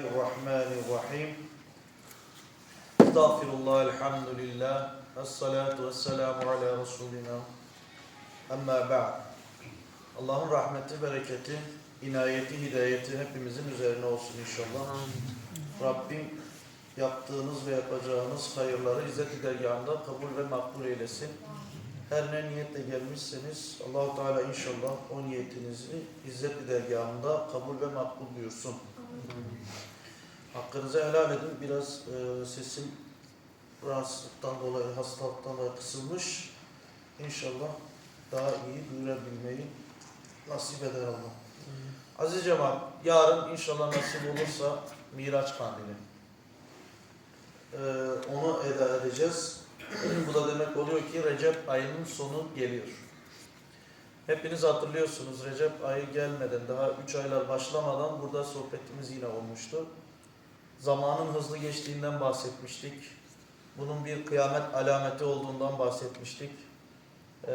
Bismillahirrahmanirrahim. Estağfirullah, elhamdülillah. Esselatu vesselamu ala Resulina. Amma ba'd. Allah'ın rahmeti, bereketi, inayeti, hidayeti hepimizin üzerine olsun inşallah. Rabbim yaptığınız ve yapacağınız hayırları İzzet-i Dergahı'nda kabul ve makbul eylesin. Her ne niyetle gelmişseniz Allahu Teala inşallah o niyetinizi İzzet-i Dergahı'nda kabul ve makbul buyursun. Hakkınızı helal edin. Biraz e, sesim rahatsızlıktan dolayı, hastalıktan dolayı kısılmış. İnşallah daha iyi duyurabilmeyi nasip eder Allah. Aziz cemaat, yarın inşallah nasip olursa Miraç Kandili. E, onu eda edeceğiz. Bu da demek oluyor ki Recep ayının sonu geliyor. Hepiniz hatırlıyorsunuz Recep ayı gelmeden daha 3 aylar başlamadan burada sohbetimiz yine olmuştu. Zamanın hızlı geçtiğinden bahsetmiştik. Bunun bir kıyamet alameti olduğundan bahsetmiştik. Ee,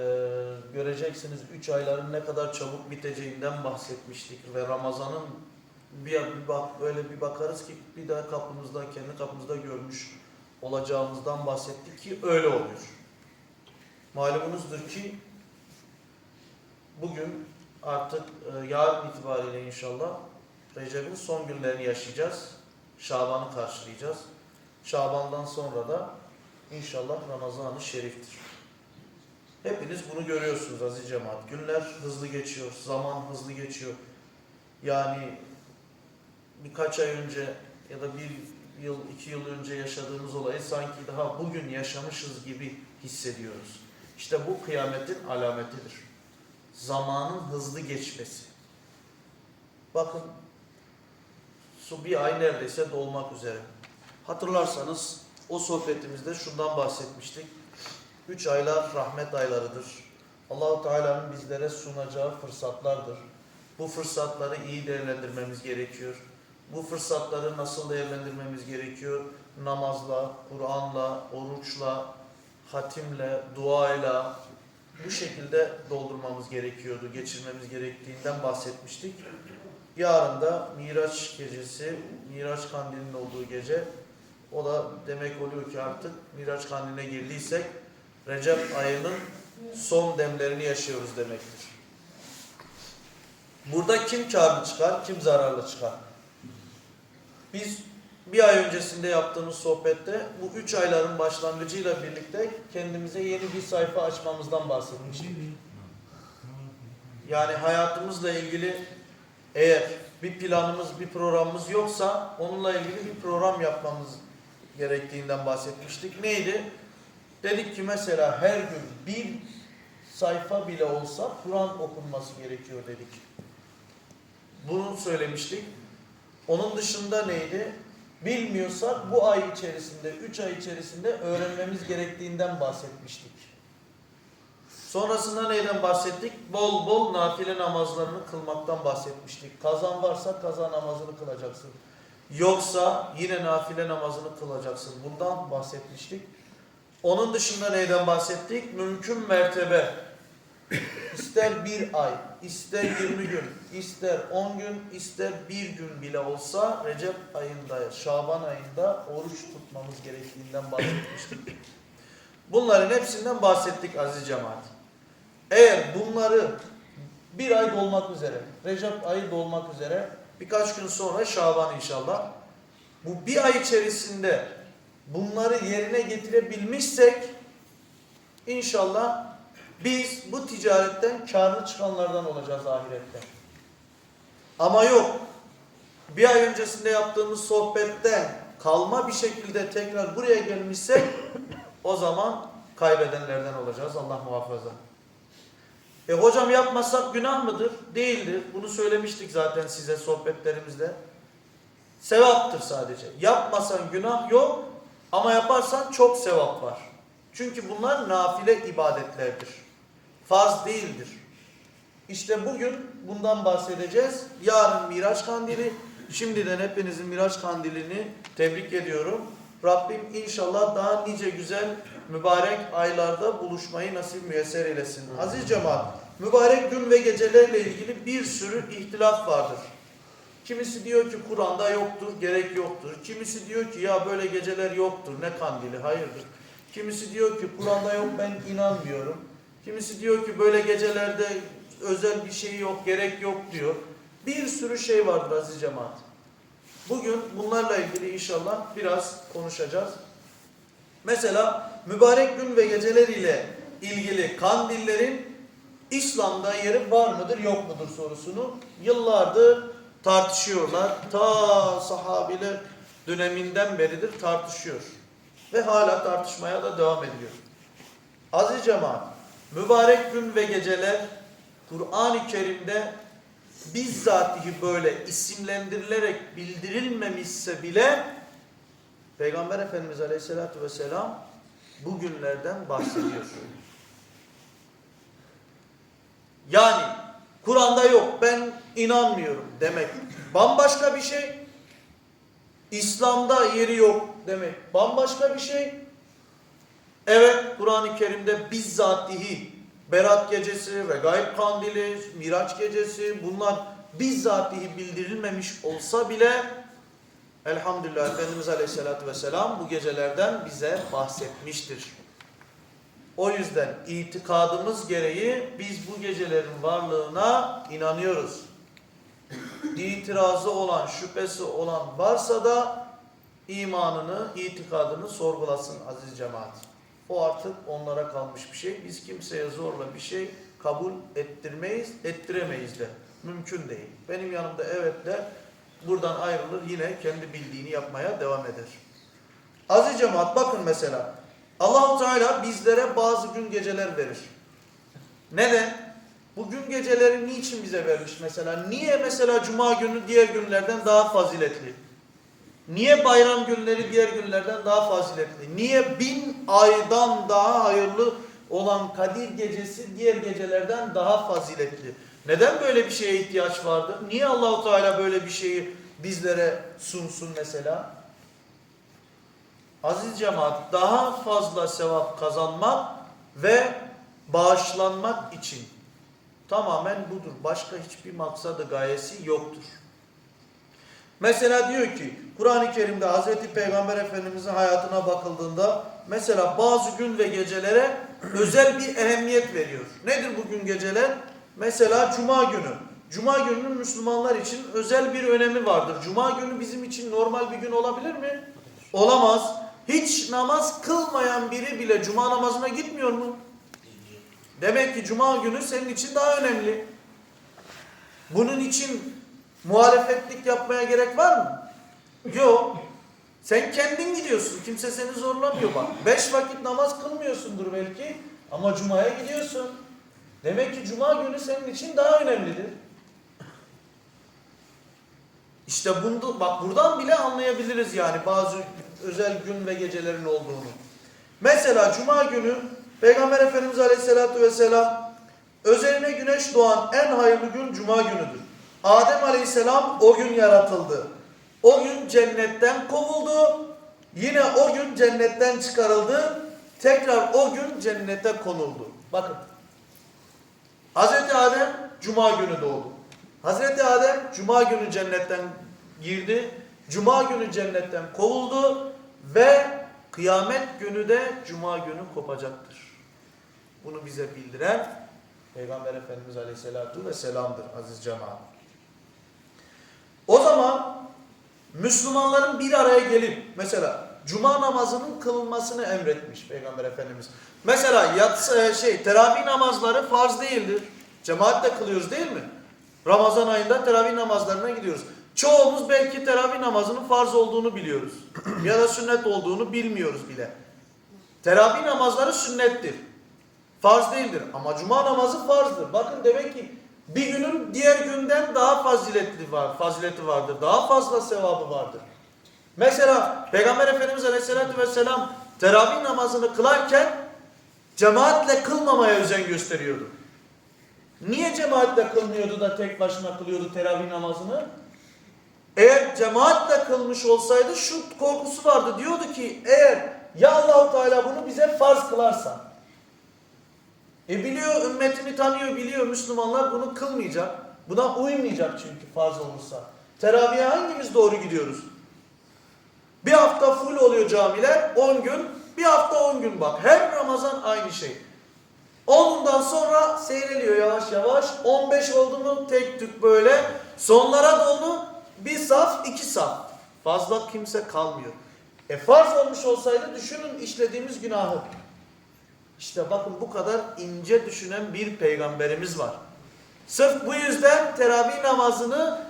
göreceksiniz 3 ayların ne kadar çabuk biteceğinden bahsetmiştik ve Ramazan'ın bir, bir bak böyle bir bakarız ki bir daha kapımızda kendi kapımızda görmüş olacağımızdan bahsettik ki öyle oluyor. Malumunuzdur ki bugün artık e, yarın itibariyle inşallah Recep'in son günlerini yaşayacağız. Şaban'ı karşılayacağız. Şaban'dan sonra da inşallah Ramazan-ı Şerif'tir. Hepiniz bunu görüyorsunuz aziz cemaat. Günler hızlı geçiyor, zaman hızlı geçiyor. Yani birkaç ay önce ya da bir yıl, iki yıl önce yaşadığımız olayı sanki daha bugün yaşamışız gibi hissediyoruz. İşte bu kıyametin alametidir. Zamanın hızlı geçmesi. Bakın su bir ay neredeyse dolmak üzere. Hatırlarsanız o sohbetimizde şundan bahsetmiştik. Üç aylar rahmet aylarıdır. Allahu Teala'nın bizlere sunacağı fırsatlardır. Bu fırsatları iyi değerlendirmemiz gerekiyor. Bu fırsatları nasıl değerlendirmemiz gerekiyor? Namazla, Kur'an'la, oruçla, hatimle, duayla bu şekilde doldurmamız gerekiyordu, geçirmemiz gerektiğinden bahsetmiştik. Yarın da Miraç gecesi, Miraç kandilinin olduğu gece. O da demek oluyor ki artık Miraç kandiline girdiysek Recep ayının son demlerini yaşıyoruz demektir. Burada kim karlı çıkar, kim zararlı çıkar? Biz bir ay öncesinde yaptığımız sohbette bu üç ayların başlangıcıyla birlikte kendimize yeni bir sayfa açmamızdan bahsetmiştik. Yani hayatımızla ilgili eğer bir planımız, bir programımız yoksa onunla ilgili bir program yapmamız gerektiğinden bahsetmiştik. Neydi? Dedik ki mesela her gün bir sayfa bile olsa Kur'an okunması gerekiyor dedik. Bunu söylemiştik. Onun dışında neydi? Bilmiyorsak bu ay içerisinde, üç ay içerisinde öğrenmemiz gerektiğinden bahsetmiştik. Sonrasında neyden bahsettik? Bol bol nafile namazlarını kılmaktan bahsetmiştik. Kazan varsa kaza namazını kılacaksın. Yoksa yine nafile namazını kılacaksın. Bundan bahsetmiştik. Onun dışında neyden bahsettik? Mümkün mertebe ister bir ay, ister 20 gün, ister 10 gün, ister bir gün bile olsa Recep ayında, Şaban ayında oruç tutmamız gerektiğinden bahsetmiştik. Bunların hepsinden bahsettik aziz cemaat. Eğer bunları bir ay dolmak üzere, Recep ayı dolmak üzere, birkaç gün sonra Şaban inşallah, bu bir ay içerisinde bunları yerine getirebilmişsek, inşallah biz bu ticaretten karlı çıkanlardan olacağız ahirette. Ama yok, bir ay öncesinde yaptığımız sohbetten kalma bir şekilde tekrar buraya gelmişsek, o zaman kaybedenlerden olacağız Allah muhafaza. E hocam yapmasak günah mıdır? Değildir. Bunu söylemiştik zaten size sohbetlerimizde. Sevaptır sadece. Yapmasan günah yok ama yaparsan çok sevap var. Çünkü bunlar nafile ibadetlerdir. Farz değildir. İşte bugün bundan bahsedeceğiz. Yarın Miraç Kandili. Şimdiden hepinizin Miraç Kandilini tebrik ediyorum. Rabbim inşallah daha nice güzel mübarek aylarda buluşmayı nasip müyesser eylesin. Aziz cemaat, mübarek gün ve gecelerle ilgili bir sürü ihtilaf vardır. Kimisi diyor ki Kur'an'da yoktur, gerek yoktur. Kimisi diyor ki ya böyle geceler yoktur, ne kandili, hayırdır. Kimisi diyor ki Kur'an'da yok ben inanmıyorum. Kimisi diyor ki böyle gecelerde özel bir şey yok, gerek yok diyor. Bir sürü şey vardır aziz cemaat. Bugün bunlarla ilgili inşallah biraz konuşacağız. Mesela mübarek gün ve geceler ile ilgili kandillerin İslam'da yeri var mıdır yok mudur sorusunu yıllardır tartışıyorlar. Ta sahabiler döneminden beridir tartışıyor. Ve hala tartışmaya da devam ediyor. Aziz cemaat, mübarek gün ve geceler Kur'an-ı Kerim'de bizzatihi böyle isimlendirilerek bildirilmemişse bile Peygamber Efendimiz Aleyhisselatü Vesselam bu günlerden bahsediyor. Yani Kur'an'da yok ben inanmıyorum demek bambaşka bir şey. İslam'da yeri yok demek bambaşka bir şey. Evet Kur'an-ı Kerim'de bizzatihi Berat gecesi ve gayb kandili, Miraç gecesi bunlar bizzatihi bildirilmemiş olsa bile elhamdülillah Efendimiz Aleyhisselatü Vesselam bu gecelerden bize bahsetmiştir. O yüzden itikadımız gereği biz bu gecelerin varlığına inanıyoruz. İtirazı olan, şüphesi olan varsa da imanını, itikadını sorgulasın aziz cemaat. O artık onlara kalmış bir şey. Biz kimseye zorla bir şey kabul ettirmeyiz, ettiremeyiz de. Mümkün değil. Benim yanımda evet de buradan ayrılır yine kendi bildiğini yapmaya devam eder. Aziz cemaat bakın mesela Allahu Teala bizlere bazı gün geceler verir. Neden? Bu gün geceleri niçin bize vermiş mesela? Niye mesela cuma günü diğer günlerden daha faziletli? Niye bayram günleri diğer günlerden daha faziletli? Niye bin aydan daha hayırlı olan Kadir gecesi diğer gecelerden daha faziletli? Neden böyle bir şeye ihtiyaç vardır? Niye Allahu Teala böyle bir şeyi bizlere sunsun mesela? Aziz cemaat daha fazla sevap kazanmak ve bağışlanmak için tamamen budur. Başka hiçbir maksadı gayesi yoktur. Mesela diyor ki Kur'an-ı Kerim'de Hazreti Peygamber Efendimizin hayatına bakıldığında mesela bazı gün ve gecelere özel bir ehemmiyet veriyor. Nedir bu gün geceler? Mesela Cuma günü. Cuma gününün Müslümanlar için özel bir önemi vardır. Cuma günü bizim için normal bir gün olabilir mi? Olamaz. Hiç namaz kılmayan biri bile Cuma namazına gitmiyor mu? Demek ki Cuma günü senin için daha önemli. Bunun için muhalefetlik yapmaya gerek var mı? Yok. Sen kendin gidiyorsun. Kimse seni zorlamıyor bak. Beş vakit namaz kılmıyorsundur belki ama Cuma'ya gidiyorsun. Demek ki Cuma günü senin için daha önemlidir. İşte bunu, bak buradan bile anlayabiliriz yani bazı özel gün ve gecelerin olduğunu. Mesela Cuma günü Peygamber Efendimiz Aleyhisselatü Vesselam özeline güneş doğan en hayırlı gün Cuma günüdür. Adem Aleyhisselam o gün yaratıldı. O gün cennetten kovuldu. Yine o gün cennetten çıkarıldı. Tekrar o gün cennete konuldu. Bakın. Hazreti Adem Cuma günü doğdu. Hazreti Adem Cuma günü cennetten girdi. Cuma günü cennetten kovuldu ve kıyamet günü de Cuma günü kopacaktır. Bunu bize bildiren Peygamber Efendimiz Aleyhisselatü Vesselam'dır aziz cemaat. O zaman Müslümanların bir araya gelip mesela Cuma namazının kılınmasını emretmiş Peygamber Efendimiz. Mesela yatsı, şey teravih namazları farz değildir. Cemaatle kılıyoruz değil mi? Ramazan ayında teravih namazlarına gidiyoruz. Çoğumuz belki teravih namazının farz olduğunu biliyoruz. ya da sünnet olduğunu bilmiyoruz bile. Teravih namazları sünnettir. Farz değildir. Ama cuma namazı farzdır. Bakın demek ki bir günün diğer günden daha faziletli var, fazileti vardır. Daha fazla sevabı vardır. Mesela Peygamber Efendimiz Aleyhisselatü Vesselam teravih namazını kılarken cemaatle kılmamaya özen gösteriyordu. Niye cemaatle kılmıyordu da tek başına kılıyordu teravih namazını? Eğer cemaatle kılmış olsaydı şu korkusu vardı. Diyordu ki eğer ya Allahu Teala bunu bize farz kılarsa. E biliyor ümmetini tanıyor biliyor Müslümanlar bunu kılmayacak. Buna uymayacak çünkü farz olursa. Teravihe hangimiz doğru gidiyoruz? Bir hafta full oluyor camiler 10 gün. Bir hafta 10 gün bak. Her Ramazan aynı şey. 10'undan sonra seyreliyor yavaş yavaş. 15 oldu mu tek tük böyle. Sonlara doğru bir saf iki saf. Fazla kimse kalmıyor. E farz olmuş olsaydı düşünün işlediğimiz günahı. İşte bakın bu kadar ince düşünen bir peygamberimiz var. Sırf bu yüzden teravih namazını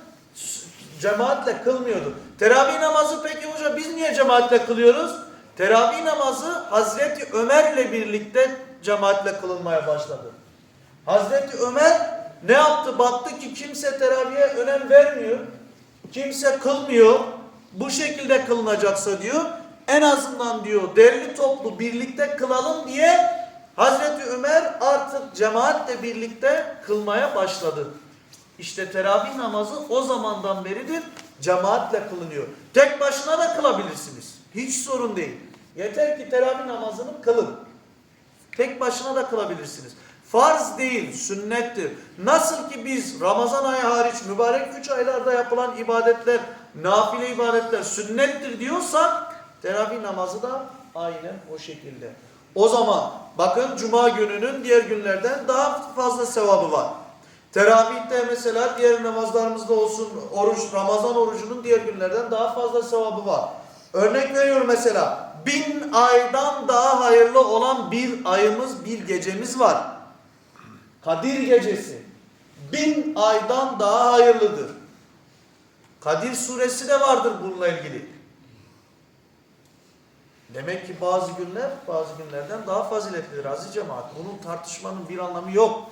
cemaatle kılmıyordu. Teravih namazı peki hoca biz niye cemaatle kılıyoruz? Teravih namazı Hazreti Ömer'le birlikte cemaatle kılınmaya başladı. Hazreti Ömer ne yaptı? Baktı ki kimse teravihe önem vermiyor. Kimse kılmıyor. Bu şekilde kılınacaksa diyor. En azından diyor derli toplu birlikte kılalım diye Hazreti Ömer artık cemaatle birlikte kılmaya başladı. İşte teravih namazı o zamandan beridir cemaatle kılınıyor. Tek başına da kılabilirsiniz. Hiç sorun değil. Yeter ki teravih namazını kılın. Tek başına da kılabilirsiniz. Farz değil, sünnettir. Nasıl ki biz Ramazan ayı hariç mübarek üç aylarda yapılan ibadetler, nafile ibadetler sünnettir diyorsak teravih namazı da aynen o şekilde. O zaman bakın cuma gününün diğer günlerden daha fazla sevabı var. Teravihte mesela diğer namazlarımızda olsun oruç, Ramazan orucunun diğer günlerden daha fazla sevabı var. Örnek veriyorum mesela bin aydan daha hayırlı olan bir ayımız, bir gecemiz var. Kadir gecesi. Bin aydan daha hayırlıdır. Kadir suresi de vardır bununla ilgili. Demek ki bazı günler bazı günlerden daha faziletlidir aziz cemaat. Bunun tartışmanın bir anlamı yok.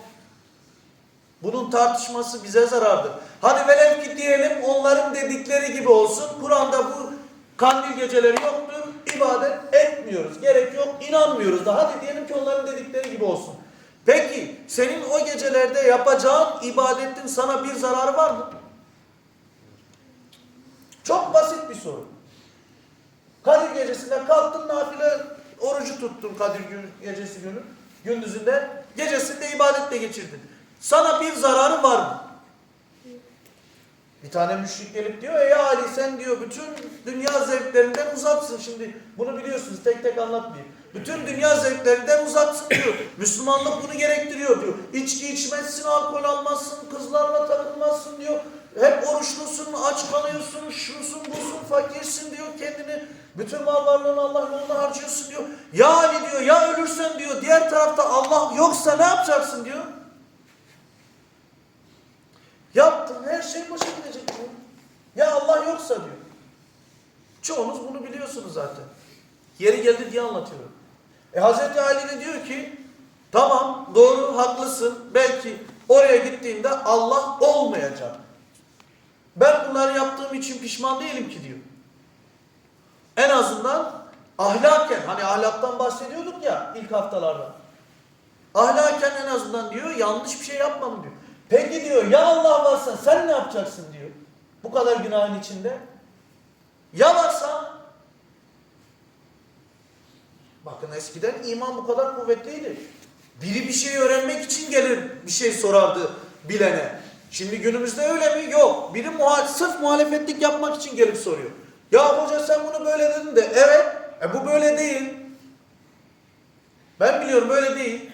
Bunun tartışması bize zarardır. Hadi velev ki diyelim onların dedikleri gibi olsun. Kur'an'da bu kandil geceleri yoktur. ibadet etmiyoruz. Gerek yok. inanmıyoruz da. Hadi diyelim ki onların dedikleri gibi olsun. Peki senin o gecelerde yapacağın ibadetin sana bir zararı var mı? Çok basit bir soru. Kadir gecesinde kalktın nafile orucu tuttun Kadir gün, gecesi günü. Gündüzünde gecesinde ibadetle geçirdin. Sana bir zararı var mı? Bir tane müşrik gelip diyor ey Ali sen diyor bütün dünya zevklerinden uzaksın şimdi bunu biliyorsunuz tek tek anlatmayayım. Bütün dünya zevklerinden uzaksın diyor. Müslümanlık bunu gerektiriyor diyor. İçki içmezsin, alkol almazsın, kızlarla takılmazsın diyor. Hep oruçlusun, aç kalıyorsun, şusun, busun, fakirsin diyor kendini. Bütün mal varlığını Allah yolunda harcıyorsun diyor. Ya Ali diyor ya ölürsen diyor diğer tarafta Allah yoksa ne yapacaksın diyor. Yaptın her şey boşa gidecek diyor. Ya Allah yoksa diyor. Çoğunuz bunu biliyorsunuz zaten. Yeri geldi diye anlatıyorum. E Hazreti Ali de diyor ki tamam doğru haklısın. Belki oraya gittiğinde Allah olmayacak. Ben bunları yaptığım için pişman değilim ki diyor. En azından ahlaken hani ahlaktan bahsediyorduk ya ilk haftalarda. Ahlaken en azından diyor yanlış bir şey yapmam diyor. Peki diyor ya Allah varsa sen ne yapacaksın diyor. Bu kadar günahın içinde. Ya varsa bakın eskiden iman bu kadar kuvvetliydi. Biri bir şey öğrenmek için gelir bir şey sorardı bilene. Şimdi günümüzde öyle mi? Yok. Biri muha sırf muhalefetlik yapmak için gelip soruyor. Ya hoca sen bunu böyle dedin de evet. E bu böyle değil. Ben biliyorum böyle değil.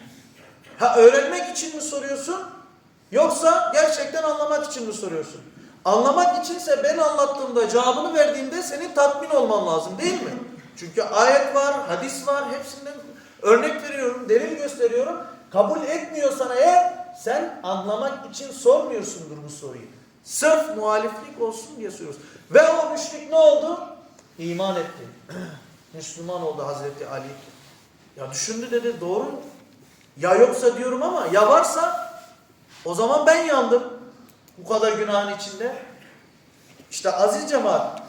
Ha öğrenmek için mi soruyorsun? Yoksa gerçekten anlamak için mi soruyorsun? Anlamak içinse ben anlattığımda cevabını verdiğimde senin tatmin olman lazım değil mi? Çünkü ayet var, hadis var, hepsinden örnek veriyorum, delil gösteriyorum. Kabul etmiyorsan eğer sen anlamak için sormuyorsundur bu soruyu. Sırf muhaliflik olsun diye soruyorsun. Ve o müşrik ne oldu? İman etti. Müslüman oldu Hazreti Ali. Ya düşündü dedi doğru. Ya yoksa diyorum ama ya varsa o zaman ben yandım. Bu kadar günahın içinde. İşte aziz cemaat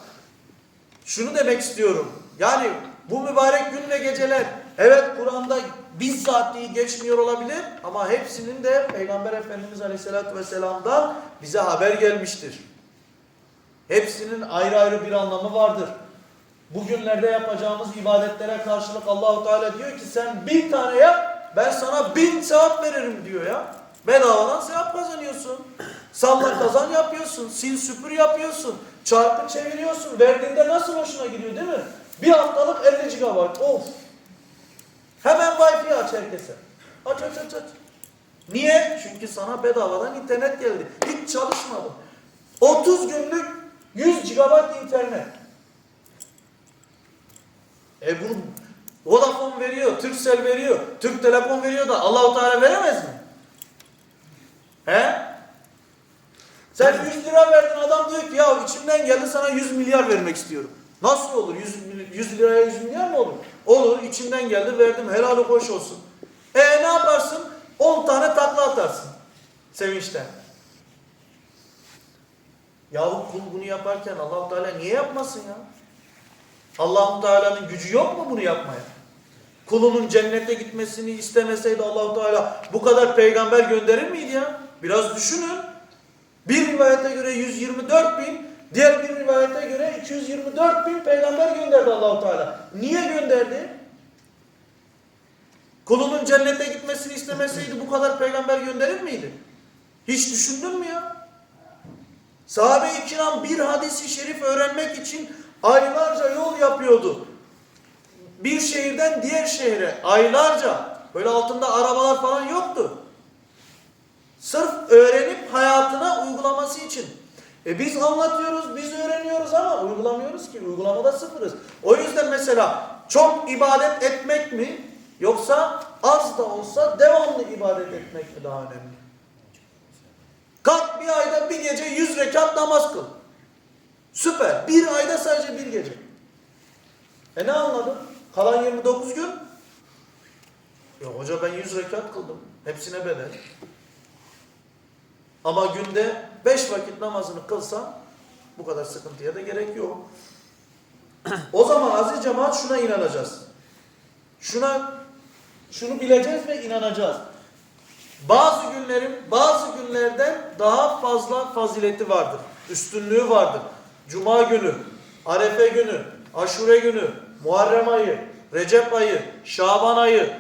şunu demek istiyorum. Yani bu mübarek gün ve geceler evet Kur'an'da bizzat geçmiyor olabilir ama hepsinin de Peygamber Efendimiz Aleyhisselatü Vesselam'dan bize haber gelmiştir. Hepsinin ayrı ayrı bir anlamı vardır. Bugünlerde yapacağımız ibadetlere karşılık Allahu Teala diyor ki sen bir tane yap ben sana bin sevap veririm diyor ya. Bedavadan sevap kazanıyorsun. Salla kazan yapıyorsun, sil süpür yapıyorsun, çarpı çeviriyorsun. Verdiğinde nasıl hoşuna gidiyor değil mi? Bir haftalık 50 GB. Of! Wi-Fi aç herkese. Aç aç aç aç. Niye? Çünkü sana bedavadan internet geldi. Hiç çalışmadın. 30 günlük 100 GB internet. E bunu Vodafone veriyor, Turkcell veriyor, Türk Telekom veriyor da Allahu Teala veremez mi? He? Sen 100 lira verdin adam diyor ki ya içimden geldi sana 100 milyar vermek istiyorum. Nasıl olur? 100, mil- 100 liraya 100 milyar mı olur? Olur içimden geldi verdim helali hoş olsun. E ne yaparsın? 10 tane takla atarsın. Sevinçten. Yahu kul bunu yaparken allah Teala niye yapmasın ya? allah Teala'nın gücü yok mu bunu yapmaya? Kulunun cennete gitmesini istemeseydi allah Teala bu kadar peygamber gönderir miydi ya? Biraz düşünün. Bir rivayete göre 124 bin, diğer bir rivayete göre 224 bin peygamber gönderdi Allahu Teala. Niye gönderdi? Kulunun cennete gitmesini istemeseydi bu kadar peygamber gönderir miydi? Hiç düşündün mü ya? Sahabe-i kiram bir hadisi şerif öğrenmek için aylarca yol yapıyordu. Bir şehirden diğer şehre aylarca. Böyle altında arabalar falan yoktu. Sırf öğrenip hayatına uygulaması için. E biz anlatıyoruz, biz öğreniyoruz ama uygulamıyoruz ki. Uygulamada sıfırız. O yüzden mesela çok ibadet etmek mi yoksa az da olsa devamlı ibadet etmek mi daha önemli? Kalk bir ayda bir gece yüz rekat namaz kıl. Süper. Bir ayda sadece bir gece. E ne anladın? Kalan 29 gün? Ya hoca ben 100 rekat kıldım. Hepsine bedel. Ama günde 5 vakit namazını kılsan bu kadar sıkıntıya da gerek yok. O zaman aziz cemaat şuna inanacağız. Şuna şunu bileceğiz ve inanacağız. Bazı günlerin bazı günlerden daha fazla fazileti vardır. Üstünlüğü vardır. Cuma günü, Arefe günü, Aşure günü, Muharrem ayı, Recep ayı, Şaban ayı,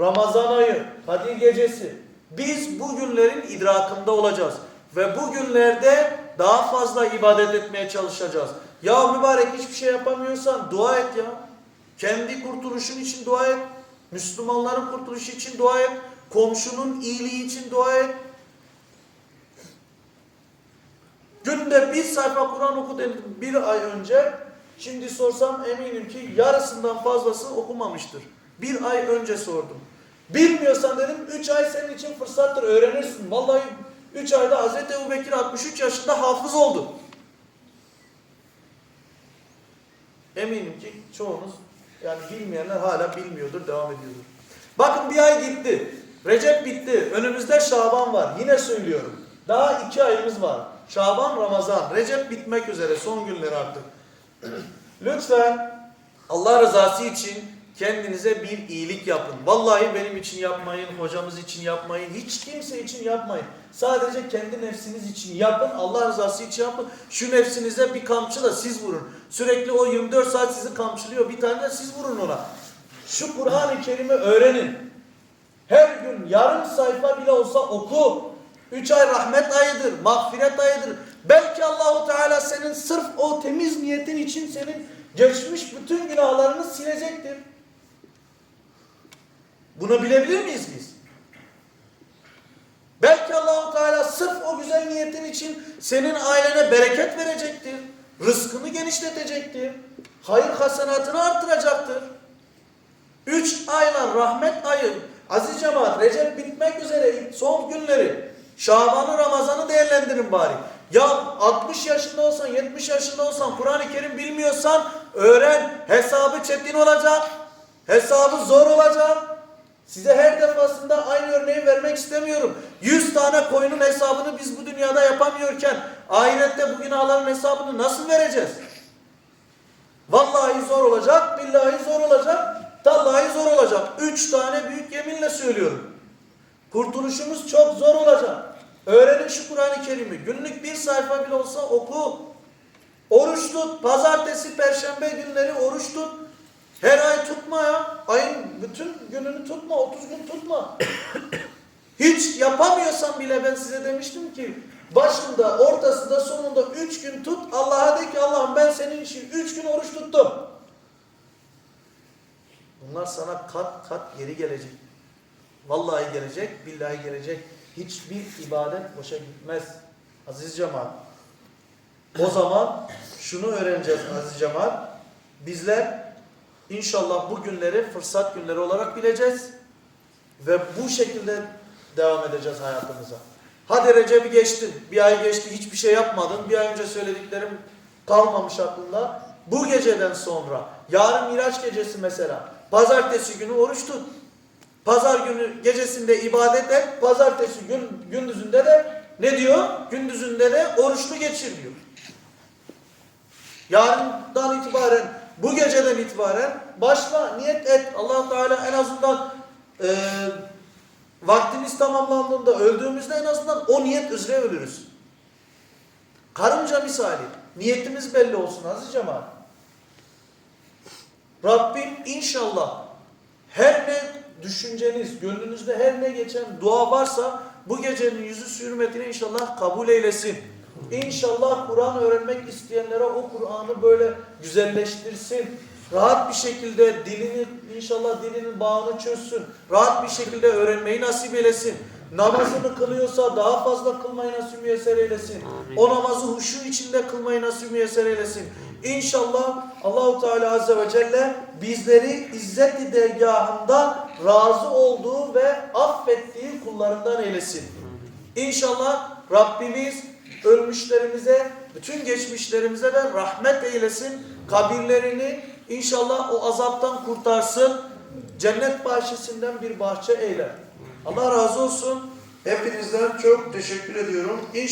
Ramazan ayı, Kadir gecesi. Biz bu günlerin idrakında olacağız. Ve bu günlerde daha fazla ibadet etmeye çalışacağız. Ya mübarek hiçbir şey yapamıyorsan dua et ya. Kendi kurtuluşun için dua et. Müslümanların kurtuluşu için dua et. Komşunun iyiliği için dua et. Günde bir sayfa Kur'an oku dedim bir ay önce. Şimdi sorsam eminim ki yarısından fazlası okumamıştır. Bir ay önce sordum. Bilmiyorsan dedim 3 ay senin için fırsattır öğrenirsin. Vallahi 3 ayda Hazreti Ebu Bekir 63 yaşında hafız oldu. Eminim ki çoğunuz yani bilmeyenler hala bilmiyordur, devam ediyordur. Bakın bir ay gitti. Recep bitti. Önümüzde Şaban var. Yine söylüyorum. Daha iki ayımız var. Şaban, Ramazan. Recep bitmek üzere. Son günler artık. Lütfen Allah rızası için kendinize bir iyilik yapın. Vallahi benim için yapmayın, hocamız için yapmayın, hiç kimse için yapmayın. Sadece kendi nefsiniz için yapın, Allah rızası için yapın. Şu nefsinize bir kamçı da siz vurun. Sürekli o 24 saat sizi kamçılıyor, bir tane de siz vurun ona. Şu Kur'an-ı Kerim'i öğrenin. Her gün yarım sayfa bile olsa oku. Üç ay rahmet ayıdır, mağfiret ayıdır. Belki Allahu Teala senin sırf o temiz niyetin için senin geçmiş bütün günahlarını silecektir. Bunu bilebilir miyiz biz? Belki Allahu Teala sırf o güzel niyetin için senin ailene bereket verecektir. Rızkını genişletecektir. Hayır hasenatını artıracaktır. Üç aylar rahmet ayı. Aziz cemaat Recep bitmek üzere son günleri. Şaban'ı Ramazan'ı değerlendirin bari. Ya 60 yaşında olsan 70 yaşında olsan Kur'an-ı Kerim bilmiyorsan öğren. Hesabı çetin olacak. Hesabı zor olacak. Size her defasında aynı örneği vermek istemiyorum. 100 tane koyunun hesabını biz bu dünyada yapamıyorken ahirette bu günahların hesabını nasıl vereceğiz? Vallahi zor olacak, billahi zor olacak, tallahi zor olacak. Üç tane büyük yeminle söylüyorum. Kurtuluşumuz çok zor olacak. Öğrenin şu Kur'an-ı Kerim'i. Günlük bir sayfa bile olsa oku. Oruç tut. Pazartesi, perşembe günleri oruç tut. Her ay tutma ya. Ayın bütün gününü tutma. 30 gün tutma. Hiç yapamıyorsan bile ben size demiştim ki başında, ortasında, sonunda üç gün tut. Allah'a de ki Allah'ım ben senin için üç gün oruç tuttum. Bunlar sana kat kat geri gelecek. Vallahi gelecek, billahi gelecek. Hiçbir ibadet boşa gitmez. Aziz cemaat. O zaman şunu öğreneceğiz aziz cemaat. Bizler inşallah bu günleri fırsat günleri olarak bileceğiz. Ve bu şekilde devam edeceğiz hayatımıza. Hadi Recep'i geçtin. Bir ay geçti hiçbir şey yapmadın. Bir ay önce söylediklerim kalmamış aklında. Bu geceden sonra yarın Miraç gecesi mesela. Pazartesi günü oruç tut. Pazar günü gecesinde ibadet et. Pazartesi gün, gündüzünde de ne diyor? Gündüzünde de oruçlu geçir diyor. Yarından itibaren, bu geceden itibaren başla, niyet et. allah Teala en azından e, vaktimiz tamamlandığında, öldüğümüzde en azından o niyet üzere ölürüz. Karınca misali. Niyetimiz belli olsun aziz cemaat. Rabbim inşallah her ne düşünceniz, gönlünüzde her ne geçen dua varsa bu gecenin yüzü hürmetine inşallah kabul eylesin. İnşallah Kur'an öğrenmek isteyenlere o Kur'an'ı böyle güzelleştirsin. Rahat bir şekilde dilini inşallah dilinin bağını çözsün. Rahat bir şekilde öğrenmeyi nasip eylesin. Namazını kılıyorsa daha fazla kılmayı nasip müyesser eylesin. O namazı huşu içinde kılmayı nasip müyesser eylesin. İnşallah Allahu Teala Azze ve Celle bizleri izzet-i dergahında razı olduğu ve affettiği kullarından eylesin. İnşallah Rabbimiz ölmüşlerimize, bütün geçmişlerimize de rahmet eylesin. Kabirlerini inşallah o azaptan kurtarsın. Cennet bahçesinden bir bahçe eyler. Allah razı olsun. Hepinizden çok teşekkür ediyorum. İnşallah